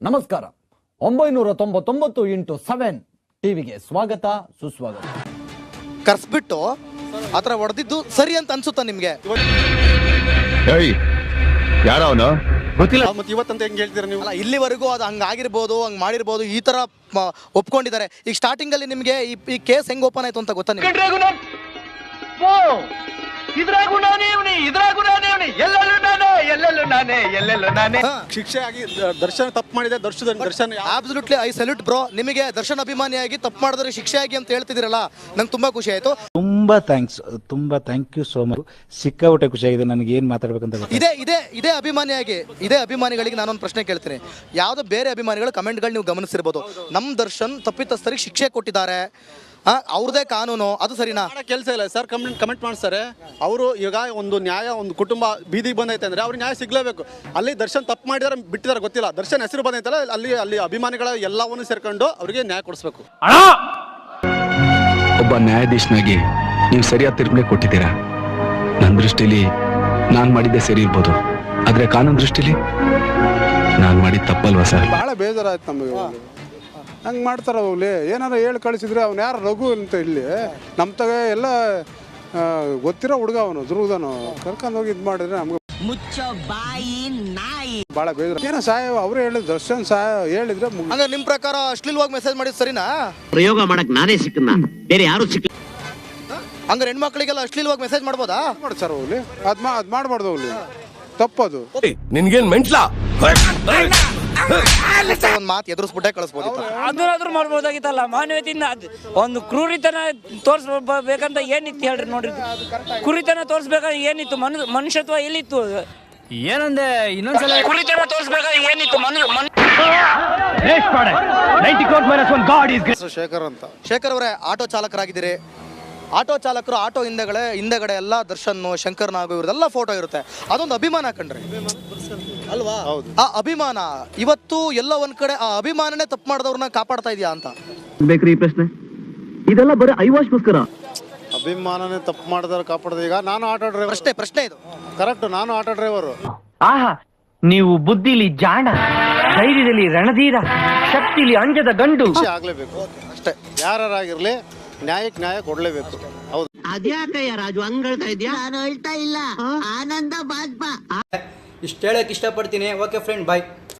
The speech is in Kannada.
ನಮಸ್ಕಾರ. ಒಂಬೈನೂರ ತೊಂಬತ್ತೊಂಬತ್ತು ಇಂಟು ಸೆವೆನ್ ಟಿವಿಗೆ ಸ್ವಾಗತ ಸುಸ್ವಾಗತ. ಕರ್ಸ್ಬಿಟ್ಟು ಆತರ ಹೊಡೆದಿದ್ದು ಸರಿ ಅಂತ ಅನ್ಸುತ್ತಾ ನಿಮ್ಗೆ? ಏಯ್ ಯಾರ ಅವನು? ಗೊತ್ತಿಲ್ಲ. ಮತ್ತೆ ಇವತ್ತಂತ ಹೆಂಗ್ ಹೇಳ್ತೀರಾ ನೀವು? ಅಲ್ಲ ಇಲ್ಲಿವರೆಗೂ ಅದು ಹಂಗಾಗಿರ್ಬೋದು ಹಂಗ್ ಮಾಡಿರ್ಬೋದು ಈ ತರ ಮ- ಒಪ್ಕೊಂಡಿದ್ದಾರೆ. ಈಗ ಸ್ಟಾರ್ಟಿಂಗ್ ಅಲ್ಲಿ ನಿಮ್ಗೆ ಈ ಈ ಕೇಸ್ ಹೆಂಗ್ ಓಪನ್ ಆಯ್ತು ಅಂತ ಗೊತ್ತಾ ನಿಮ್ಗೆ ಇದ್ರಾಗೂ ನಾನೇ ಇವ್ನಿ ಎಲ್ಲೆಲ್ಲೂ ನಾನೇ ಎಲ್ಲೆಲ್ಲೂ ನಾನೇ ಎಲ್ಲೆಲ್ಲ ನಾನೇ. ಶಿಕ್ಷೆ ಆಗಿ ದ- ದರ್ಶನ್ ತಪ್ಪು ಮಾಡಿದೆ ದರ್ಶನ Darshan absolutely absolutely I salute bro ನಿಮಗೆ ದರ್ಶನ್ ಅಭಿಮಾನಿಯಾಗಿ ತಪ್ಪು ಮಾಡಿದ್ರೆ ಶಿಕ್ಷೆ ಆಗಿ ಅಂತ ಹೇಳ್ತಿದಿರಲ್ಲ ನಂಗೆ ತುಂಬಾ ಖುಷಿ ಆಯ್ತು. ತುಂಬಾ ಥ್ಯಾಂಕ್ಸ್ ತುಂಬಾ ಥ್ಯಾಂಕ್ ಯು ಸೋ ಮಚ್ ಸಿಕ್ಕಾಪಟ್ಟೆ ಖುಷಿಯಾಗಿದೆ ನನಗೆ ಏನು ಮಾತಾಡ್ಬೇಕಂತ. ಇದೇ ಇದೇ ಇದೇ ಅಭಿಮಾನಿಯಾಗಿ ಇದೇ ಅಭಿಮಾನಿಗಳಿಗೆ ನಾನೊಂದು ಪ್ರಶ್ನೆ ಕೇಳ್ತೀನಿ. ಯಾವುದೋ ಬೇರೆ ಅಭಿಮಾನಿಗಳ ಕಮೆಂಟ್ಗಳು ನೀವು ಗಮನಿಸಿರ್ಬೋದು. ನಮ್ಮ ದರ್ಶನ್ ತಪ್ಪಿತಸ್ಥರಿಗೆ ಶಿಕ್ಷೆ ಕೊಟ್ಟಿದ್ದಾರೆ. ಅವ್ರದೇ ಕಾನೂನು ಅದು ಸರಿನಾ? ಕೆಲಸ ಇಲ್ಲ. ಸರ್ ಕಮೆಂಟ್ ಕಮೆಂಟ್ ಮಾಡ್ತಾರೆ ಅವರು ಈಗ ಒಂದು ನ್ಯಾಯ ಒಂದು ಕುಟುಂಬ ಬೀದಿಗೆ ಬಂದೈತೆ ಅಂದ್ರೆ ಅವ್ರಿಗೆ ನ್ಯಾಯ ಸಿಗ್ಲೇಬೇಕು. ಅಲ್ಲಿ ದರ್ಶನ್ ತಪ್ಪು ಮಾಡಿದಾರೆ ಬಿಟ್ಟಿದಾರೆ ಗೊತ್ತಿಲ್ಲ. ದರ್ಶನ್ ಹೆಸರು ಬಂದೈತಲ್ಲ ಅಲ್ಲಿ ಅಲ್ಲಿ ಅಭಿಮಾನಿಗಳ ಎಲ್ಲವನ್ನು ಸೇರ್ಕೊಂಡು ಅವರಿಗೆ ನ್ಯಾಯ ಕೊಡಿಸ್ಬೇಕು. ಒಬ್ಬ ನ್ಯಾಯಾಧೀಶನಾಗಿ ನೀವು ಸರಿಯಾದ ತೀರ್ಪೇ ಕೊಟ್ಟಿದ್ದೀರಾ? ನನ್ನ ದೃಷ್ಟಿಲಿ ನಾನು ಮಾಡಿದ್ದೆ ಸರಿ ಇರ್ಬೋದು. ಆದರೆ ಕಾನೂನು ದೃಷ್ಟಿಲಿ ನಾನು ಮಾಡಿದ ತಪ್ಪಲ್ವಾ ಸರ್? ಭಾಳ ಬೇಜಾರಾಯ್ತು ನಮಗೆ. ಹಂಗೆ ಮಾಡ್ತಾರೆ ಅವ್ಲಿ. ಏನಾರ ಹೇಳಿ ಕಳಿಸಿದ್ರೆ ಅವ್ನು ಯಾರು ರಘು ಅಂತ ಇಲ್ಲಿ. ನಮ್ಮ ತಗ ಎಲ್ಲ ಗೊತ್ತಿರೋ ಹುಡುಗ ಅವನು ದುರ್ಗದನು ಕರ್ಕೊಂಡು ಹೋಗಿ ಇದು ಮಾಡಿದ್ರೆ ನಮ್ಗೆ ಭಾಳ ಬೇಜಾರ. ಏನೋ ಸಾಯ ಅವರೇ ಹೇಳಿದ್ರು ದರ್ಶನ್ ಸಾಯ ಹೇಳಿದ್ರೆ ಮುಗಿ ಹಂಗ ನಿಮ್ ಪ್ರಕಾರ ಅಶ್ಲೀಲವಾಗಿ ಮೆಸೇಜ್ ಮಾಡಿದ್ ಸರಿನಾ? ಪ್ರಯೋಗ ಮಾಡಕ್ ನಾನೇ ಸಿಕ್ಕನ್ನ ಬೇರೆ ಯಾರು ಸಿಕ್ಕ ಹಂಗಾರೆ ಹೆಣ್ಮಕ್ಳಿಗೆಲ್ಲ ಅಶ್ಲೀಲವಾಗಿ ಮೆಸೇಜ್ ಮಾಡ್ಬೋದಾ? ಮಾಡ್ತಾರೆ ಅವ್ಲಿ? ಅದು ಮಾ ಅದು ಮಾಡಬಾರ್ದು ಅವ್ಲಿ. ತಪ್ಪದು. ನಿನ್ಗೇನ್ ಮೆಂಟ್ಲಾ? ಒಂದ್ ಮಾತು ಎದುರಿಸ್ಬಿಟ್ಟೆ ಕಳಿಸ್ಬೋದಿತ್ತು. ಅದನ್ನಾದ್ರೂ ಮಾಡ್ಬೋದಾಗಿತ್ತಲ್ಲ? ಮಾನವೀಯತೆಯಿಂದ ಅದ್ ಒಂದು ಕ್ರೂರಿತನ ತೋರಿಸ್ಬೇಕಂತ ಏನಿತ್ತು ಹೇಳ್ರಿ ನೋಡ್ರಿ? ಕುರಿತನ ತೋರಿಸ್ಬೇಕಾದ್ರೆ ಏನಿತ್ತು? ಮನು ಮನುಷ್ಯತ್ವ ಎಲ್ಲಿತ್ತು? ಏನಂದೆ? ಇನ್ನೊಂದ್ಸಲ ಕುರಿತನ ತೋರಿಸ್ಬೇಕಾದ್ರೆ ಏನಿತ್ತು? ಮನು ಮನು ಶೇಖರ್ ಅಂತ. ಶೇಖರ್ ಅವರೇ ಆಟೋ ಚಾಲಕರಾಗಿದ್ದೀರಿ. ಆಟೋ ಚಾಲಕರು ಆಟೋ ಹಿಂದೆಗಡೆ ಹಿಂದೆಗಡೆ ಎಲ್ಲ ದರ್ಶನ್ ಶಂಕರ್ ನಾಗು ಇವ್ರದೆಲ್ಲ ಫೋಟೋ ಇರುತ್ತೆ. ಅದೊಂದು ಅಭಿಮಾನ ಕಂಡ್ರೆ ಅಲ್ವಾ? ಆ ಅಭಿಮಾನ ಇವತ್ತು ಎಲ್ಲ ಒಂದ್ ಕಡೆ ಆ ಅಭಿಮಾನನೇ ತಪ್ಪು ಮಾಡಿದವ್ರನ್ನ ಕಾಪಾಡ್ತಾ ಇದೆಯಾ ಅಂತ? ಬೇಕ್ರಿ ಈ ಪ್ರಶ್ನೆ. ಇದೆಲ್ಲ ಬರೀ ಐವಾಶ್ಗೋಸ್ಕರ ಅಭಿಮಾನನೇ ತಪ್ಪು ಮಾಡಿದ್ರೆ ಕಾಪಾಡ್ದೆ. ಈಗ ನಾನು ಆಟೋ ಡ್ರೈವರ್ ಪ್ರಶ್ನೆ ಪ್ರಶ್ನೆ ಇದು. ಕರೆಕ್ಟ್ ನಾನು ಆಟೋ ಡ್ರೈವರು ಆಹಾ ನೀವು ಬುದ್ಧಿಲಿ ಜಾಣ ಧೈರ್ಯದಲ್ಲಿ ರಣಧೀರ ಶಕ್ತಿಲಿ ಅಂಜದ ಗಂಡು. ಆಗ್ಲೇಬೇಕು. ಅಷ್ಟೇ. ಯಾರಾಗಿರ್ಲಿ ನ್ಯಾಯಕ್ಕೆ ನ್ಯಾಯ ಕೊಡ್ಲೇಬೇಕು. ಹೌದು. ಅದ್ಯಾಕಯ್ಯ ರಾಜು ಹಂಗಳ್ತಾ ಹೇಳ್ತಾ ಇದ್ಯಾ? ನಾನು ಹೇಳ್ತಾ ಇಲ್ಲ. ಆನಂದ ಬಾಜ್ಪಾ ಇಷ್ಟು ಹೇಳಕ್ ಇಷ್ಟಪಡ್ತೀನಿ. Okay friend bye